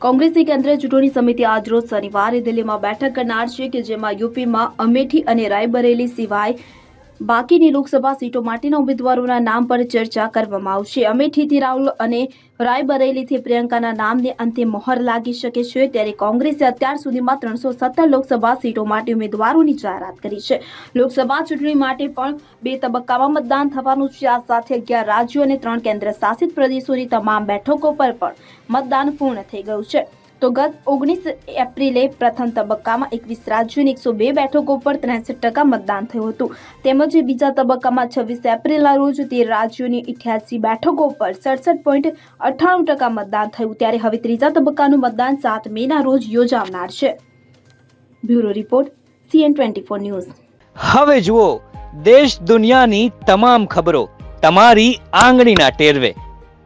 કોંગ્રેસની કેન્દ્રીય ચૂંટણી સમિતિ આજરોજ શનિવારે દિલ્હીમાં બેઠક કરનાર છે કે જેમાં યુપીમાં અમેઠી અને રાયબરેલી સિવાય બાકીની લોકસભા સીટો માટેના ઉમેદવારોના નામ પર ચર્ચા કરવામાં આવશે. અમેઠીથી રાહુલ અને રાયબરેલીથી પ્રિયંકાના નામને અંતે મહોર લાગી શકે છે. ત્યારે કોંગ્રેસે અત્યાર સુધીમાં ત્રણસો સત્તર લોકસભા સીટો માટે ઉમેદવારોની જાહેરાત કરી છે. લોકસભા ચૂંટણી માટે પણ બે તબક્કામાં મતદાન થવાનું છે. આ સાથે અગિયાર રાજ્યો અને ત્રણ કેન્દ્ર શાસિત પ્રદેશોની તમામ બેઠકો પર પણ મતદાન પૂર્ણ થઈ ગયું છે. તો ગત ઓગણીસ એપ્રિલે પ્રથમ તબક્કામાં એકવીસ રાજ્યોની એકસો બે બેઠકો પર ત્રેસઠ ટકા મતદાન થયું હતું. તેમજ બીજા તબક્કામાં છવ્વીસ એપ્રિલના રોજ તેર રાજ્યોની ઇઠ્યાસી બેઠકો પર સડસઠ પોઈન્ટ અઠ્ઠાણું ટકા મતદાન થયું. ત્યારે હવે ત્રીજા તબક્કાનું મતદાન સાત મેના રોજ યોજાનાર છે. Bureau report, CN twenty four news. હવે જુઓ, દેશ દુનિયાની તમામ ખબરો તમારી આંગળીના ટેરવે.